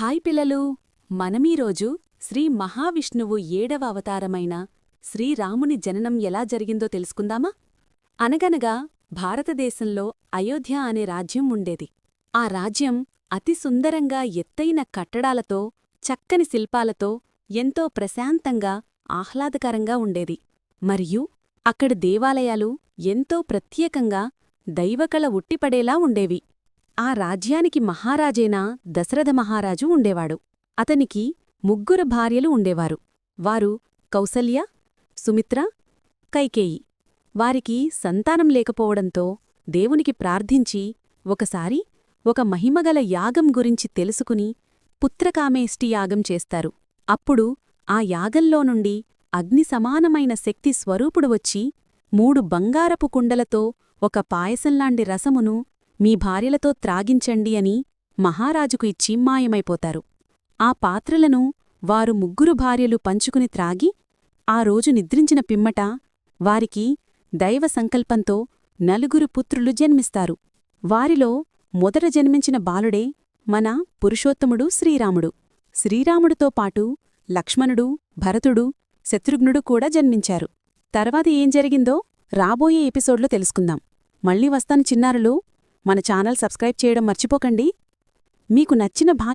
Hi పిల్లలు! మనమీరోజు శ్రీ మహావిష్ణువు ఏడవ అవతారమైన శ్రీరాముని జననం ఎలా జరిగిందో తెలుసుకుందామా? అనగనగా భారతదేశంలో అయోధ్య అనే రాజ్యం ఉండేది. ఆ రాజ్యం అతి సుందరంగా ఎత్తైన కట్టడాలతో చక్కని శిల్పాలతో ఎంతో ప్రశాంతంగా ఆహ్లాదకరంగా ఉండేది. మరియు అక్కడి దేవాలయాలు ఎంతో ప్రత్యేకంగా దైవకళ ఉట్టిపడేలా ఉండేవి. ఆ రాజ్యానికి మహారాజైన దశరథ మహారాజు ఉండేవాడు. అతనికి ముగ్గురు భార్యలు ఉండేవారు. వారు కౌసల్య సుమిత్ర కైకేయి. వారికి సంతానం లేకపోవడంతో దేవునికి ప్రార్థించి ఒకసారి ఒక మహిమగల యాగం గురించి తెలుసుకుని పుత్రకామేష్టి యాగం చేస్తారు. అప్పుడు ఆ యాగంలో నుండి అగ్ని సమానమైన శక్తి స్వరూపుడు వచ్చి మూడు బంగారపు కుండలతో ఒక పాయసంలాంటి రసమును మీ భార్యలతో త్రాగించండి అని మహారాజుకు ఇచ్చి మాయమైపోతారు. ఆ పాత్రలను వారు ముగ్గురు భార్యలు పంచుకుని త్రాగి ఆ రోజు నిద్రించిన పిమ్మట వారికి దైవ సంకల్పంతో నలుగురు పుత్రులు జన్మిస్తారు. వారిలో మొదట జన్మించిన బాలుడే మన పురుషోత్తముడు శ్రీరాముడు. శ్రీరాముడితో పాటు లక్ష్మణుడు భరతుడు శత్రుఘ్నుడు కూడా జన్మించారు. తర్వాత ఏం జరిగిందో రాబోయే ఎపిసోడ్లో తెలుసుకుందాం. మళ్ళీ వస్తాను చిన్నారులు. మన ఛానల్ సబ్స్క్రైబ్ చేయడం మర్చిపోకండి. మీకు నచ్చిన భా